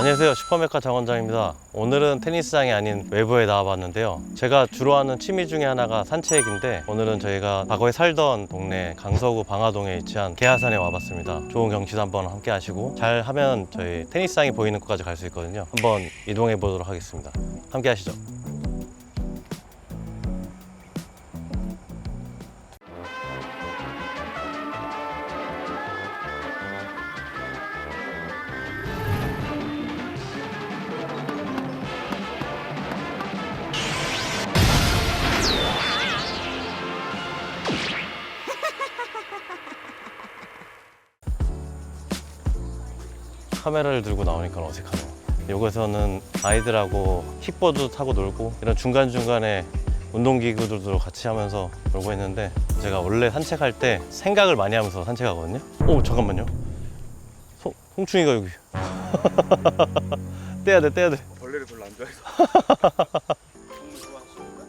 안녕하세요. 슈퍼메카 장원장입니다. 오늘은 테니스장이 아닌 외부에 나와봤는데요. 제가 주로 하는 취미 중에 하나가 산책인데 오늘은 저희가 과거에 살던 동네 강서구 방화동에 위치한 계하산에 와봤습니다. 좋은 경치도 한번 함께 하시고 잘 하면 저희 테니스장이 보이는 곳까지 갈 수 있거든요. 한번 이동해 보도록 하겠습니다. 함께 하시죠 카메라를 들고 나오니까 어색하네요. 여기서는 아이들하고 킥보드 타고 놀고 이런 중간중간에 운동기구들도 같이 하면서 놀고 했는데 제가 원래 산책할 때 생각을 많이 하면서 산책하거든요. 오 잠깐만요. 송, 송충이가 여기. 떼야 돼, 떼야 돼. 벌레를 별로 안 좋아해서 동물 좋아하십니까?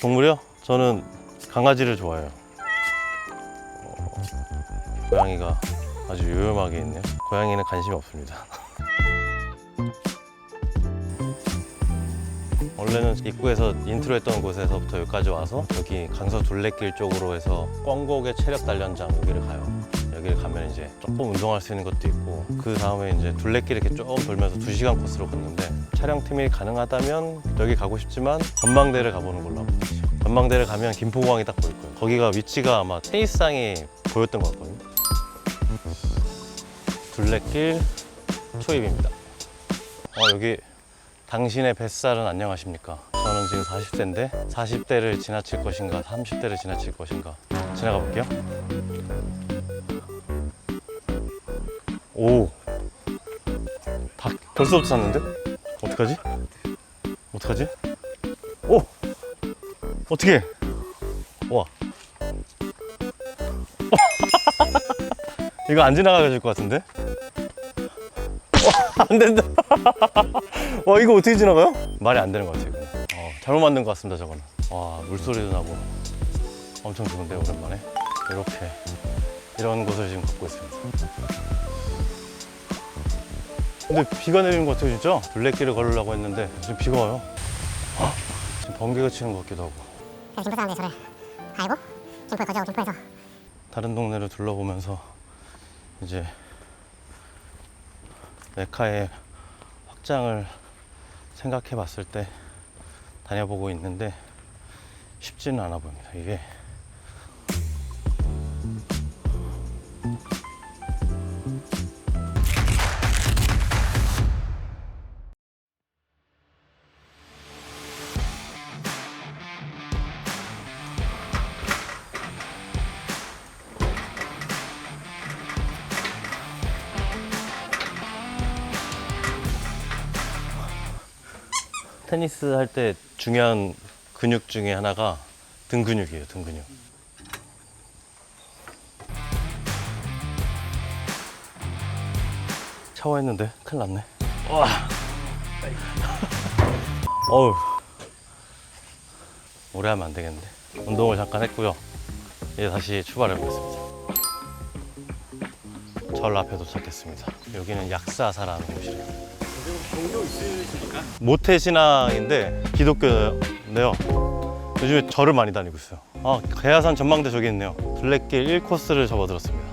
동물이요? 저는 강아지를 좋아해요. 어, 고양이가 아주 요염하게 있네요. 고양이는 관심이 없습니다. 원래는 입구에서 인트로 했던 곳에서부터 여기까지 와서 여기 강서 둘레길 쪽으로 해서 꽝곡의 체력 단련장 여기를 가요. 여기를 가면 이제 조금 운동할 수 있는 것도 있고 그 다음에 이제 둘레길 이렇게 조금 돌면서 2시간 코스로 걷는데 촬영팀이 가능하다면 여기 가고 싶지만 전망대를 가보는 걸로 하고 있어요. 전망대를 가면 김포공항이 딱 보일 거예요. 거기가 위치가 아마 테니스장이 보였던 것 같거든요. 둘레길 초입입니다. 어, 여기 당신의 뱃살은 안녕하십니까? 저는 지금 40대인데 40대를 지나칠 것인가 30대를 지나칠 것인가 지나가 볼게요. 오, 다 벌써부터 샀는데? 어떡하지? 어떡하지? 오, 어떻게? 와, 이거 안 지나가게 될것 같은데? 와, 안 된다. 와, 이거 어떻게 지나가요? 말이 안 되는 것 같아요. 어, 잘못 만든 것 같습니다, 저거는. 와, 물소리도 나고. 엄청 좋은데, 오랜만에. 이렇게. 이런 곳을 지금 갖고 있습니다. 근데 비가 내리는 것 같아요, 진짜. 둘레길을 걸으려고 했는데, 지금 비가 와요. 헉, 지금 번개가 치는 것 같기도 하고. 김포 사람들 저를 알고 김포에 거주하고 김포에서 다른 동네를 둘러보면서 이제 메카의 확장을 생각해 봤을 때 다녀보고 있는데 쉽지는 않아 보입니다. 이게 테니스 할 때 중요한 근육 중에 하나가 등 근육이에요. 등 근육. 샤워했는데 큰일 났네. 와. 어우. 오래 하면 안 되겠는데. 운동을 잠깐 했고요. 이제 다시 출발해 보겠습니다. 절 앞에 도착했습니다. 여기는 약사사라는 곳이래요. 종교 있으십니까? 모태 신앙인데 기독교인데요. 요즘에 절을 많이 다니고 있어요. 아, 계야산 전망대 저기 있네요. 둘레길 1코스를 접어들었습니다.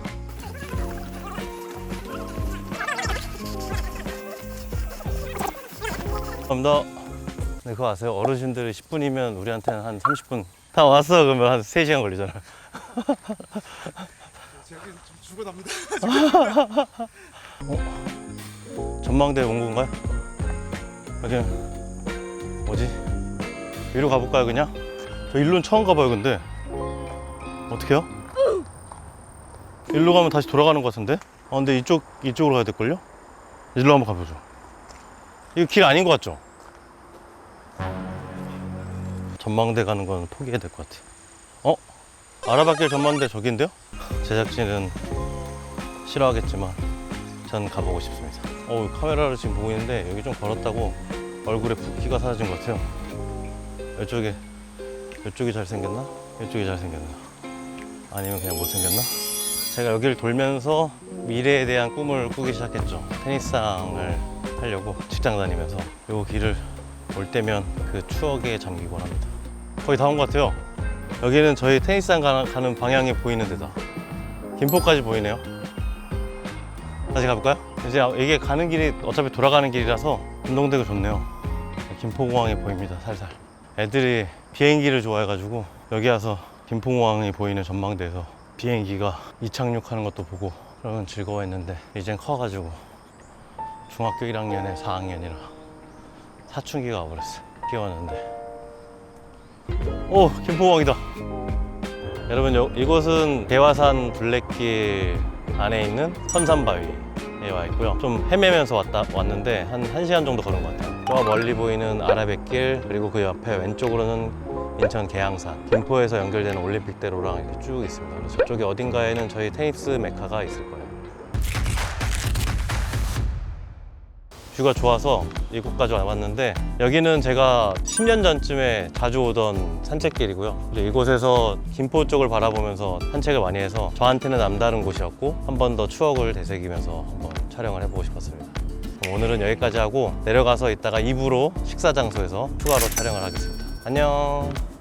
감사합니다. 네, 그거 아세요? 어르신들이 10분이면 우리한테는 한 30분. 다 왔어, 그러면 한 3시간 걸리잖아. 제가 좀 죽어납니다 전망대 온 건가요? 여기 뭐지? 위로 가볼까요 그냥? 저 일로는 처음 가봐요 근데 어떻게요? 일로 가면 다시 돌아가는 것 같은데? 아 근데 이쪽 이쪽으로 가야 될걸요? 일로 한번 가보죠 이거 길 아닌 것 같죠? 전망대 가는 건 포기해야 될 것 같아 어? 아라바길 전망대 저긴데요? 제작진은 싫어하겠지만 전 가보고 싶습니다. 어 카메라를 지금 보고 있는데 여기 좀 걸었다고 얼굴에 붓기가 사라진 것 같아요. 이쪽에 이쪽이 잘생겼나? 이쪽이 잘생겼나? 아니면 그냥 못생겼나? 제가 여기를 돌면서 미래에 대한 꿈을 꾸기 시작했죠. 테니스장을 하려고 직장 다니면서 요 길을 올 때면 그 추억에 잠기곤 합니다. 거의 다 온 것 같아요. 여기는 저희 테니스장 가- 가는 방향이 보이는 데다. 김포까지 보이네요. 다시 가볼까요? 이제 이게 가는 길이 어차피 돌아가는 길이라서 운동되고 좋네요. 김포공항이 보입니다, 살살. 애들이 비행기를 좋아해가지고 여기 와서 김포공항이 보이는 전망대에서 비행기가 이착륙하는 것도 보고 그러면 즐거워했는데 이젠 커가지고 중학교 1학년에 4학년이라 사춘기가 와버렸어요. 끼웠는데. 오, 김포공항이다. 여러분, 요, 이곳은 대화산 둘레길 안에 있는 선산바위 에와 있고요. 좀 헤매면서 왔다, 왔는데 한 1시간 정도 걸은 것 같아요. 저 멀리 보이는 아라뱃길 그리고 그 옆에 왼쪽으로는 인천 계양산, 김포에서 연결되는 올림픽대로랑 이렇게 쭉 있습니다. 저쪽에 어딘가에는 저희 테니스 메카가 있을 거예요. 뷰가 좋아서 이곳까지 와봤는데 여기는 제가 10년 전쯤에 자주 오던 산책길이고요. 이곳에서 김포 쪽을 바라보면서 산책을 많이 해서 저한테는 남다른 곳이었고 한 번 더 추억을 되새기면서 한번 촬영을 해보고 싶었습니다. 오늘은 여기까지 하고 내려가서 이따가 2부로 식사 장소에서 추가로 촬영을 하겠습니다. 안녕.